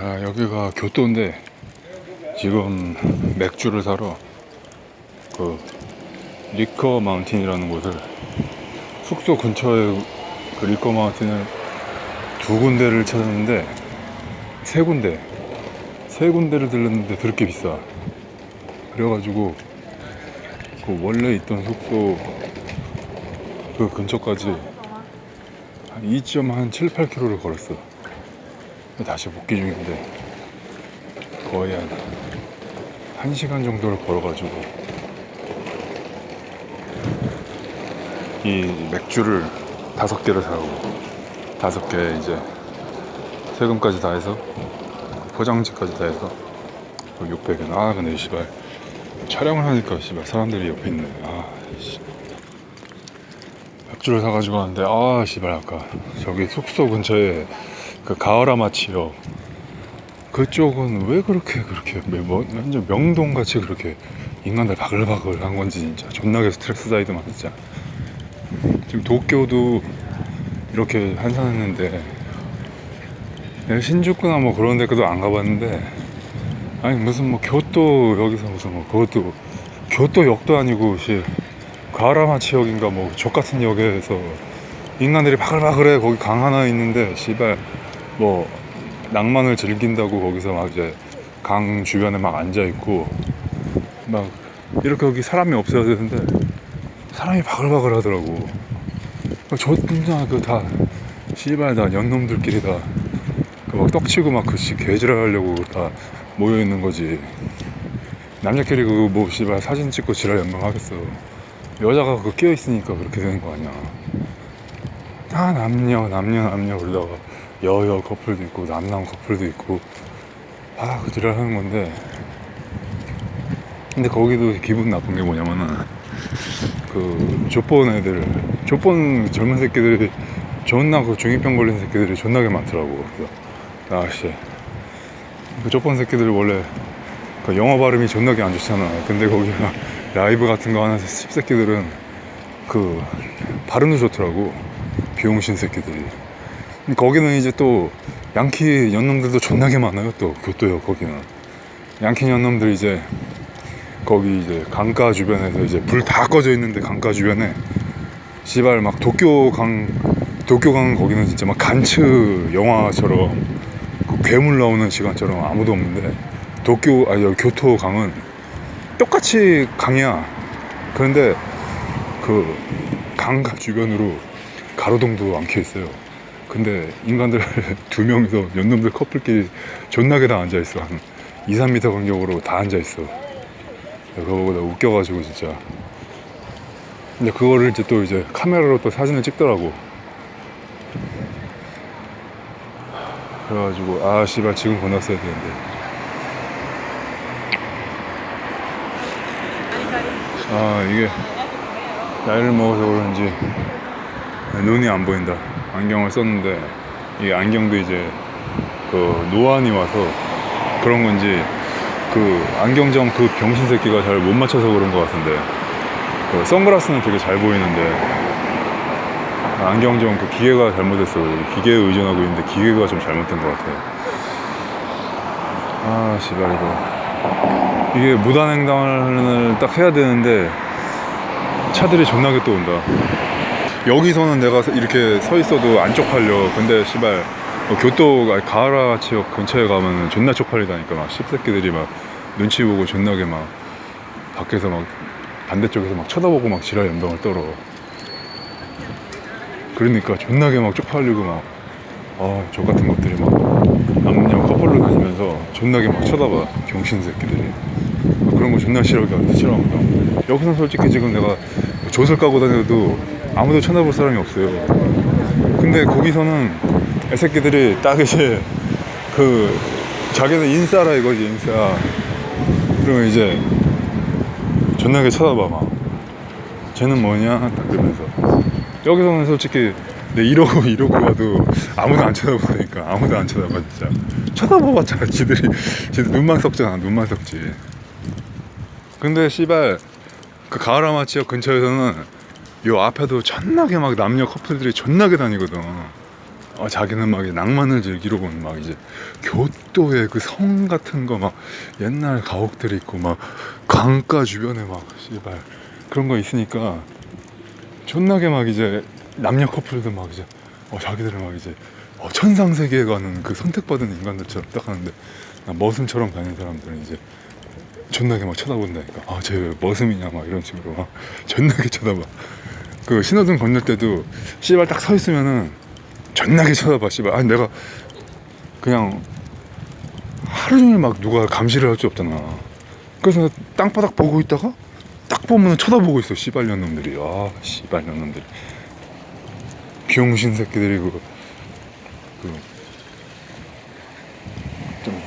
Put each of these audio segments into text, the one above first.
아, 여기가 교토인데 지금 맥주를 사러 그 리커 마운틴이라는 곳을 숙소 근처에 그 리커 마운틴을 두 군데를 찾았는데 세 군데 세 군데를 들렀는데 그렇게 비싸. 그래가지고 그 원래 있던 숙소 그 근처까지 한 2.7, 8km를 걸었어 다시 복귀 중인데 거의 한 1시간 정도를 걸어가지고 이 맥주를 다섯 개를 사고 다섯 개 이제 세금까지 다 해서 포장지까지 다 해서 600원 아 근데 씨발 촬영을 하니까 씨발 사람들이 옆에 있네 아 씨. 맥주를 사가지고 왔는데 아 씨발 아까 저기 숙소 근처에 그 가을아마치요. 그쪽은 왜 그렇게 그렇게 뭐 완전 명동 같이 그렇게 인간들 바글바글 한 건지 진짜 존나게 스트레스 사이드만 진짜. 지금 도쿄도 이렇게 한산했는데 내가 신주쿠나 뭐 그런 데도 안 가봤는데 아니 무슨 뭐 교토 여기서 무슨 뭐 그것도 교토 역도 아니고 씨 가라마치 역인가 뭐 족같은 역에서 인간들이 바글바글해 거기 강 하나 있는데 씨발 뭐 낭만을 즐긴다고 거기서 막 이제 강 주변에 막 앉아 있고 막 이렇게 여기 사람이 없어야 되는데 사람이 바글바글 하더라고. 저 혼자 그다 씨발 다 연놈들끼리 다 그 막 떡치고 막 그씨 개지랄 하려고 다 모여 있는 거지. 남자끼리 그거 뭐 씨발 사진 찍고 지랄 연명하겠어. 여자가 그 끼어 있으니까 그렇게 되는 거 아니야. 다 남녀 남녀 남녀 그러다가 여여 커플도 있고 남남 커플도 있고 아 그 지랄 하는 건데 근데 거기도 기분 나쁜 게 뭐냐면은 그 족본 애들 족본 젊은 새끼들이 존나 그 중이병 걸린 새끼들이 존나게 많더라고 그래서. 아씨. 그 족본 새끼들 원래 그 영어 발음이 존나게 안 좋잖아. 근데 거기가 라이브 같은 거 하는 씹새끼들은 그 발음도 좋더라고. 비용신 새끼들이 거기는 이제 또 양키 연놈들도 존나게 많아요 또 교토요 거기는. 양키 연놈들 이제 거기 이제 강가 주변에서 이제 불 다 꺼져 있는데 강가 주변에 시발 막 도쿄 강 도쿄 강 거기는 진짜 막 간츠 영화처럼 그 괴물 나오는 시간처럼 아무도 없는데 도쿄 아니 여기 교토 강은 똑같이 강이야. 그런데 그 강가 주변으로 가로등도 안 켜 있어요 근데 인간들 두 명이서 연놈들 커플끼리 존나게 다 앉아 있어. 한 2, 3m 간격으로 다 앉아 있어. 그거 나 웃겨가지고 진짜. 근데 그거를 이제 또 이제 카메라로 또 사진을 찍더라고. 그래가지고 아 씨발 지금 보냈어야 되는데. 아 이게 나이를 먹어서 그런지 눈이 안 보인다 안경을 썼는데 이 안경도 이제 그 노안이 와서 그런 건지 그 안경점 그 병신 새끼가 잘 못 맞춰서 그런 것 같은데 그 선글라스는 되게 잘 보이는데 안경점 그 기계가 잘못했어. 기계에 의존하고 있는데 기계가 좀 잘못된 것 같아. 아 씨발 이거. 이게 무단횡단을 딱 해야 되는데 차들이 존나게 또 온다 여기서는 내가 이렇게 서 있어도 안 쪽팔려. 근데 씨발 어, 교토 가하라 지역 근처에 가면은 존나 쪽팔리다니까 막 씹새끼들이 막 눈치 보고 존나게 막 밖에서 막 반대쪽에서 막 쳐다보고 막 지랄 연병을 떨어. 그러니까 존나게 막 쪽팔리고 막 아 저 같은 것들이 막 남녀 커플로 다니면서 존나게 막 쳐다봐 병신 새끼들이. 막 그런 거 존나 싫어하게 싫어하거든 여기서 솔직히 지금 내가 조설 까고 다녀도 아무도 쳐다볼 사람이 없어요. 근데 거기서는 애새끼들이 딱 이제 그 자기는 인싸라 이거지 인싸. 그러면 이제 존나게 쳐다봐 막 쟤는 뭐냐? 딱 그러면서. 여기서는 솔직히 내 이러고 이러고 와도 아무도 안 쳐다보니까 아무도 안 쳐다봐 진짜. 쳐다봐봤자 지들이 지들 눈만 썩잖아 눈만 썩지. 근데 씨발 그 가을아마 지역 근처에서는 요 앞에도 존나게 막 남녀 커플들이 존나게 다니거든. 어, 자기는 막 낭만을 즐기러 온 막 이제 교토의 그 성 같은 거 막 옛날 가옥들이 있고 막 강가 주변에 막 씨발 그런 거 있으니까 존나게 막 이제 남녀 커플들 막 이제 어, 자기들은 막 이제 어, 천상 세계에 가는 그 선택받은 인간들처럼 딱 하는데 나 머슴처럼 다니는 사람들은 이제 존나게 막 쳐다본다니까. 아쟤 머슴이냐? 막 이런 식으로 막 존나게 쳐다봐 그 신호등 건널 때도 씨발 딱 서 있으면은 존나게 쳐다봐 씨발. 아니 내가 그냥 하루 종일 막 누가 감시를 할 수 없잖아. 그래서 땅바닥 보고 있다가 딱 보면은 쳐다보고 있어 씨발년 놈들이. 아 씨발년 놈들이. 비용신 새끼들이고 그좀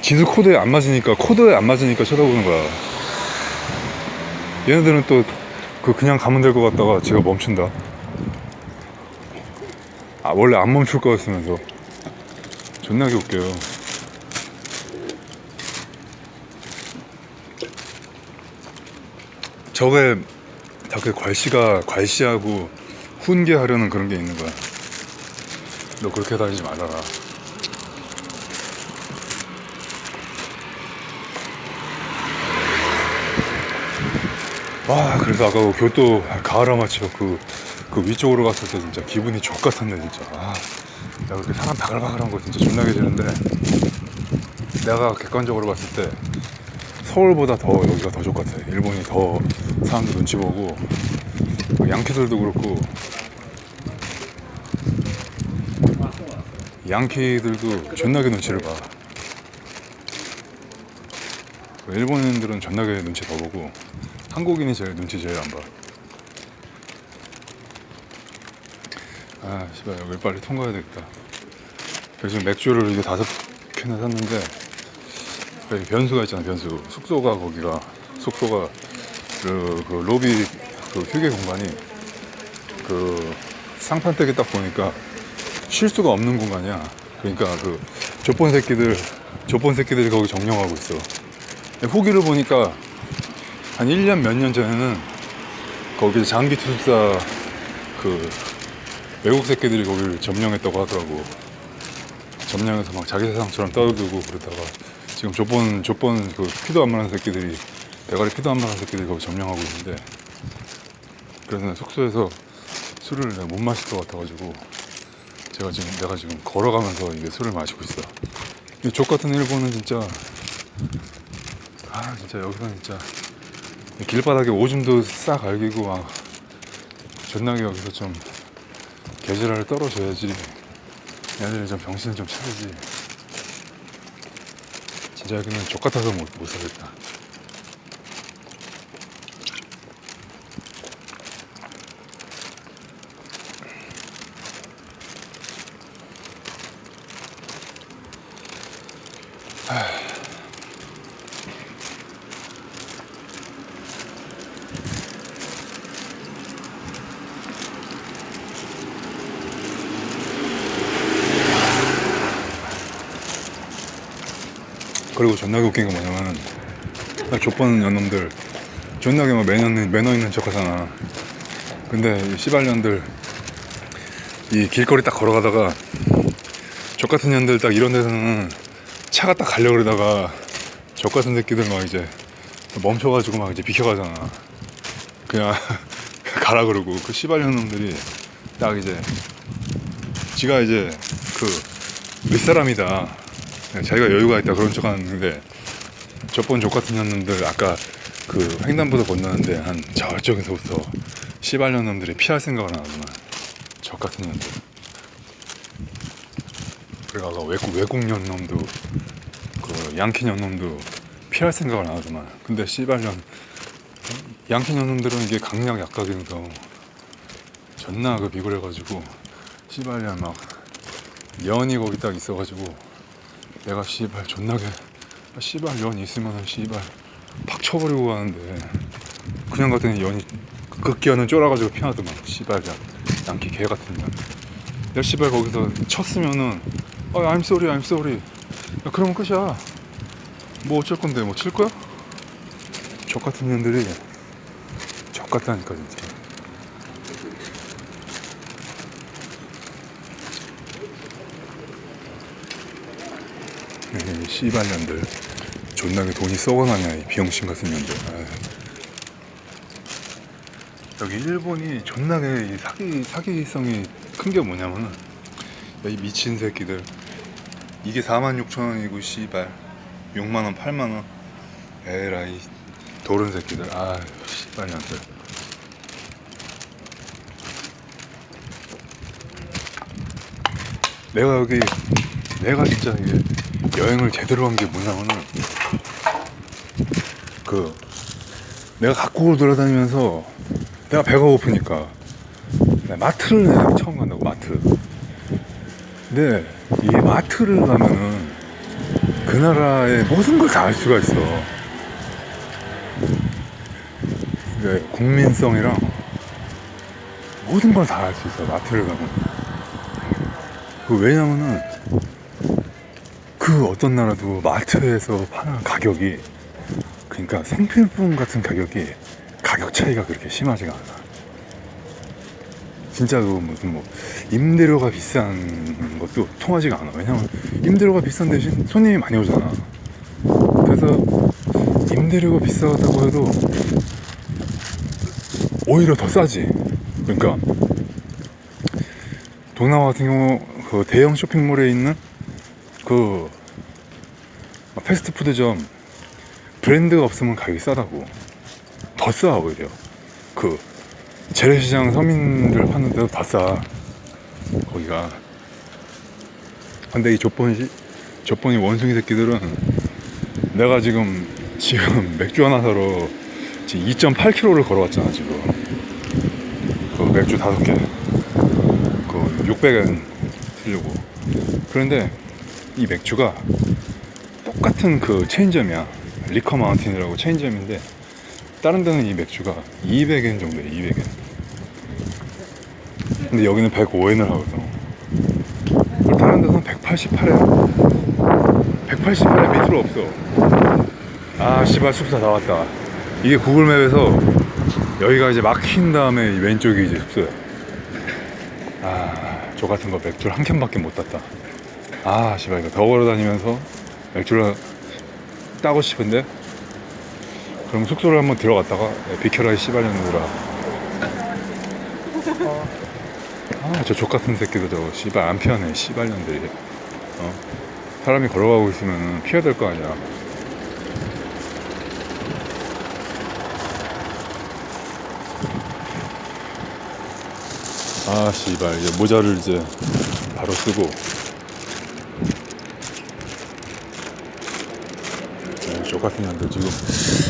지수 코드에 안 맞으니까 코드에 안 맞으니까 쳐다보는 거야. 얘네들은 또 그 그냥 가면 될 것 같다가 제가 멈춘다. 아 원래 안 멈출 거였으면서. 존나게 웃겨요. 저게 저게 괄시가 괄시하고 훈계하려는 그런 게 있는 거야. 너 그렇게 다니지 말아라 와 그래서 아까 그 교토 가을아마치역 그, 그 위쪽으로 갔을 때 진짜 기분이 족같았네 진짜. 아, 내가 그렇게 사람 바글바글한 거 진짜 존나게 싫은데 내가 객관적으로 봤을 때 서울보다 더 여기가 더 족같아. 일본이 더 사람들 눈치 보고 그 양키들도 그렇고 양키들도 존나게 눈치를 봐. 그 일본인들은 존나게 눈치 더 보고 한국인이 제일 눈치 제일 안 봐. 아, 씨발 여기 빨리 통과해야 되겠다. 지금 맥주를 이게 다섯 캔을 샀는데 여기 변수가 있잖아 변수. 숙소가 거기가 숙소가 그, 그 로비 그 휴게 공간이 그 상판댁에 딱 보니까 쉴 수가 없는 공간이야. 그러니까 그 조본 새끼들 조본 새끼들이 거기 점령하고 있어. 후기를 보니까 한 1년 몇 년 전에는 거기 장기 투숙사 그 외국 새끼들이 거기를 점령했다고 하더라고. 점령해서 막 자기 세상처럼 떠들고 그러다가 지금 조본 조본 그 피도 안 마는 새끼들이 대가리 피도 안 마는 새끼들이 거기 점령하고 있는데 그래서 난 숙소에서 술을 내가 못 마실 것 같아가지고 제가 지금 내가 지금 걸어가면서 이게 술을 마시고 있어. 이족 같은 일본은 진짜 아 진짜 여기서 진짜 길바닥에 오줌도 싹 갈기고 막 존나게 여기서 좀 개지랄을 떨어줘야지. 얘네들이 좀 병신을 좀 차리지. 진짜 여기는 족 같아서 못, 못 살겠다 존나게 웃긴 게 뭐냐면 족보는 연놈들. 존나게 막 매너, 있는- 매너 있는 척 하잖아. 근데 이 씨발년들 이 길거리 딱 걸어가다가 족같은 년들 딱 이런 데서는 차가 딱 가려고 그러다가 족같은 새끼들 막 이제 멈춰가지고 막 이제 비켜가잖아. 그냥 가라 그러고. 그 씨발년 놈들이 딱 이제 지가 이제 그 윗사람이다 자기가 여유가 있다 그런 척 하는데 저번 족 같은 년놈들 아까 그 횡단보도 건너는데 한 저쪽에서부터 씨발년 놈들이 피할 생각을 안 하구만 적 같은 년들. 그리고 아까 외국 외국 년 놈도 그 양키 년 놈도 피할 생각을 안 하더만. 근데 씨발년 양키 년 놈들은 이게 강약 약각이면서 존나 그 비굴해가지고 씨발년 막 연이 거기 딱 있어가지고 내가 씨발 존나게 아, 씨발 연 있으면은 씨발 팍 쳐버리고 가는데 그냥 갔더니 연이 극기하는 쫄아가지고 피하더만 씨발 야 양키 개 같은 년. 야 씨발 거기서 쳤으면은 아 I'm sorry I'm sorry 야 그러면 끝이야 뭐 어쩔 건데 뭐 칠 거야? 적 같은 년들이 적 같다니까 진짜 씨발년들. 존나게 돈이 썩어나냐 이 비용신 같은 년들. 아유. 여기 일본이 존나게 이 사기 사기성이 큰 게 뭐냐면은 야, 이 미친 새끼들. 이게 46,000원이고 씨발. 6만원 8만원. 에라이 도른 새끼들. 아 씨발년들. 내가 여기 내가 진짜 이게 여행을 제대로 한 게 뭐냐면은 그 내가 각국을 돌아다니면서 내가 배가 고프니까 마트를 내가 처음 간다고 마트. 근데 이 마트를 가면은 그 나라의 모든 걸 다 알 수가 있어. 네, 국민성이랑 모든 걸 다 알 수 있어 마트를 가면. 그 왜냐면은 그 어떤 나라도 마트에서 파는 가격이 그러니까 생필품 같은 가격이 가격 차이가 그렇게 심하지가 않아. 진짜 그 무슨 뭐 임대료가 비싼 것도 통하지가 않아. 왜냐면 임대료가 비싼 대신 손님이 많이 오잖아. 그래서 임대료가 비싸다고 해도 오히려 더 싸지. 그러니까 동남아 같은 경우 그 대형 쇼핑몰에 있는 그 패스트푸드점 브랜드가 없으면 가격이 싸다고. 더 싸 오히려. 그 재래시장 서민들 파는 데도 다 싸 거기가. 근데 이 조건이 조건이 원숭이 새끼들은 내가 지금 지금 맥주 하나 사러 지금 2.8km를 걸어왔잖아 지금. 그 맥주 다섯 개그 600엔 쓰려고. 그런데 이 맥주가 똑같은 그 체인점이야. 리커 마운틴이라고 체인점인데 다른 데는 이 맥주가 200엔 정도야 200엔. 근데 여기는 105엔을 하거든. 다른 데는 188엔 188엔 밑으로 없어. 아 씨발 숙소 다 왔다. 이게 구글맵에서 여기가 이제 막힌 다음에 이 왼쪽이 이제 숙소야. 아 저 같은 거 맥주를 한 캔밖에 못 땄다. 아 씨발 이거 더 걸어 다니면서 맥주를 따고 싶은데 그럼 숙소를 한번 들어갔다가 야, 비켜라 이 씨발년들아. 아저 족같은 새끼들 저거 씨발 안 피하네 씨발년들이. 어? 사람이 걸어가고 있으면 피해야 될 거 아니야. 아 씨발 이제 모자를 이제 바로 쓰고 똑같은 년들 지금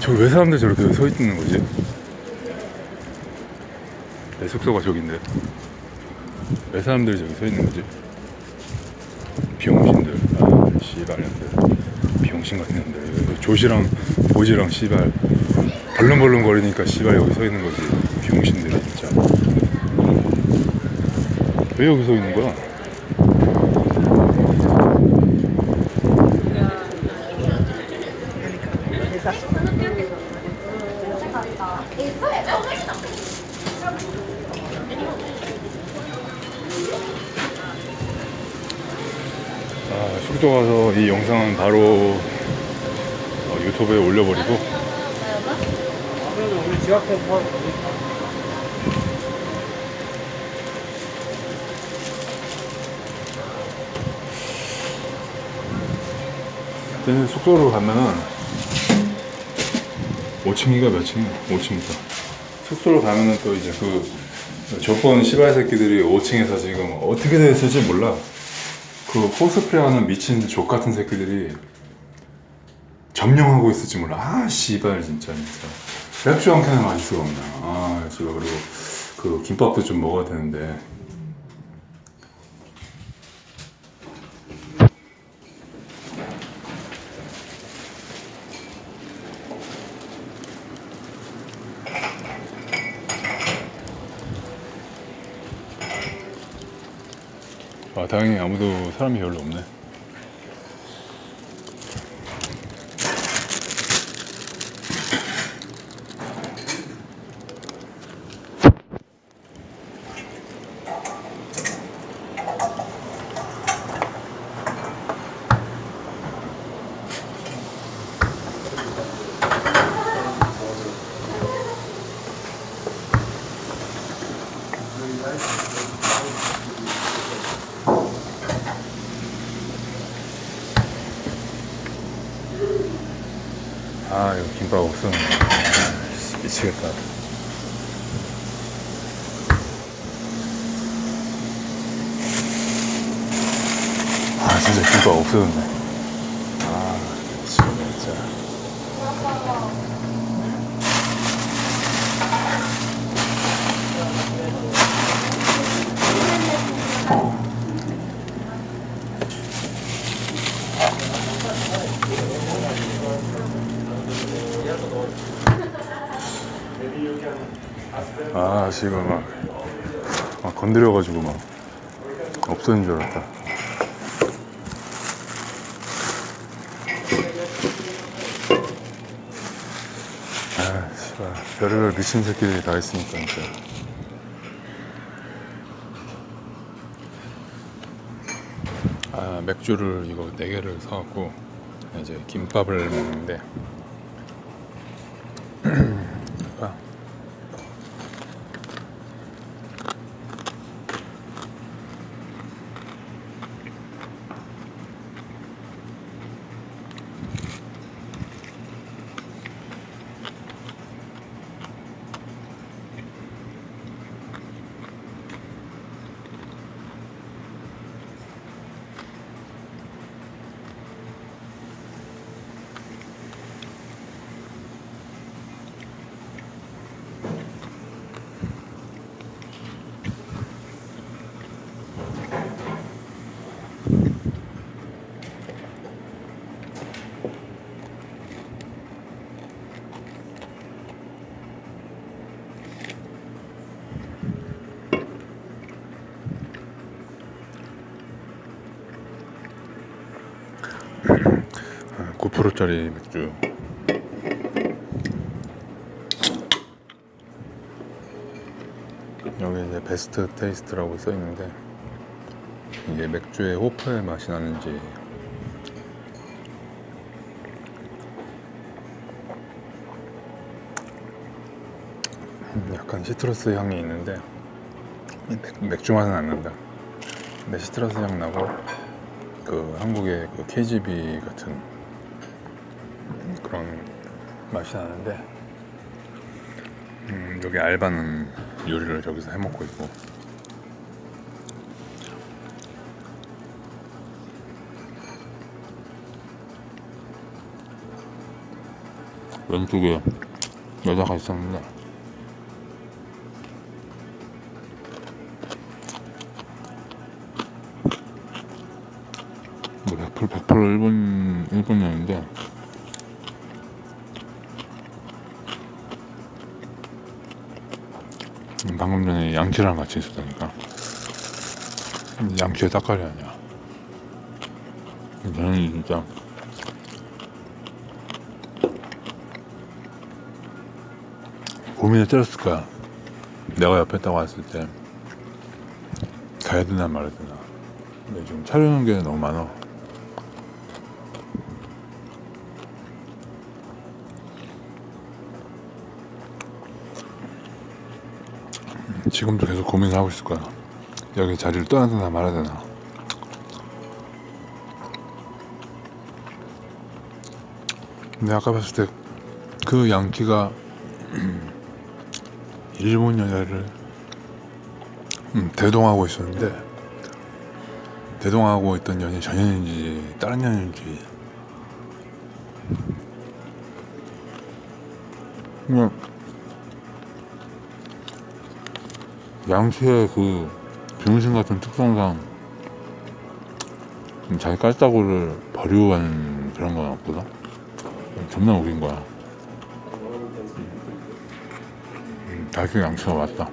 저기 왜 사람들 저렇게 서 있는 거지? 내 숙소가 저긴데. 왜 사람들이 저기 서 있는 거지? 비용신들. 아 씨발년들 비용신 같은 년들. 조시랑 보지랑 씨발. 벌렁벌렁 거리니까 씨발 여기 서 있는 거지. 비용신들이 진짜. 왜 여기 서 있는 거야? 아, 숙소 가서 이 영상은 바로 어, 유튜브에 올려버리고. 뭐 근데 숙소로 가면은 5층이가 몇 층이야? 5층이다. 숙소로 가면은 또 이제 그 조건 시발 새끼들이 5층에서 지금 어떻게 됐을지 몰라. 그 코스프레하는 미친 족 같은 새끼들이 점령하고 있을지 몰라. 아 씨발 진짜 진짜. 맥주 한 캔을 마실 수가 없나. 아 씨발 그리고 그 김밥도 좀 먹어야 되는데. 다행히 아무도 사람이 별로 없네. 아 이거 김밥 없으면 미치겠다 아 진짜 김밥 없어졌네. 아 진짜 아 지금 막, 막 건드려가지고 막 없어진 줄 알았다 아 씨발 별의별 미친 새끼들이 다 있으니까 진짜 아 맥주를 이거 4개를 사갖고 이제 김밥을 먹는데 9%짜리 맥주 여기 이제 베스트 테이스트라고 써 있는데 이게 맥주의 호프의 맛이 나는지 음, 약간 시트러스 향이 있는데 맥- 맥주 맛은 안 난다. 근데 시트러스 향 나고 그 한국의 그 KGB 같은 그런 맛이 나는데 음, 여기 알바는 요리를 저기서 해 먹고 있고. 왼쪽에 여자가 있었는데. 뭐 100% 100% 일본 일본인인데 방금 전에 양키랑 같이 있었다니까. 양키의 따까리 아니야. 저는 진짜 고민을 때렸을 거야. 내가 옆에 딱 왔을 때. 가야 되나 말아야 되나. 근데 지금 촬영한 게 너무 많아 지금도 계속 고민을 하고 있을 거야. 여기 자리를 떠나야 되나 말아야 되나. 근데 아까 봤을 때 그 양키가 일본 여자를 음, 대동하고 있었는데 대동하고 있던 연이 전연인지 다른 연인지 그 양키의 그 병신 같은 특성상 좀 자기 깔따구를 버리고 가는 그런 거 같거든. 존나 웃긴 거야. 음, 다시 양치가 왔다.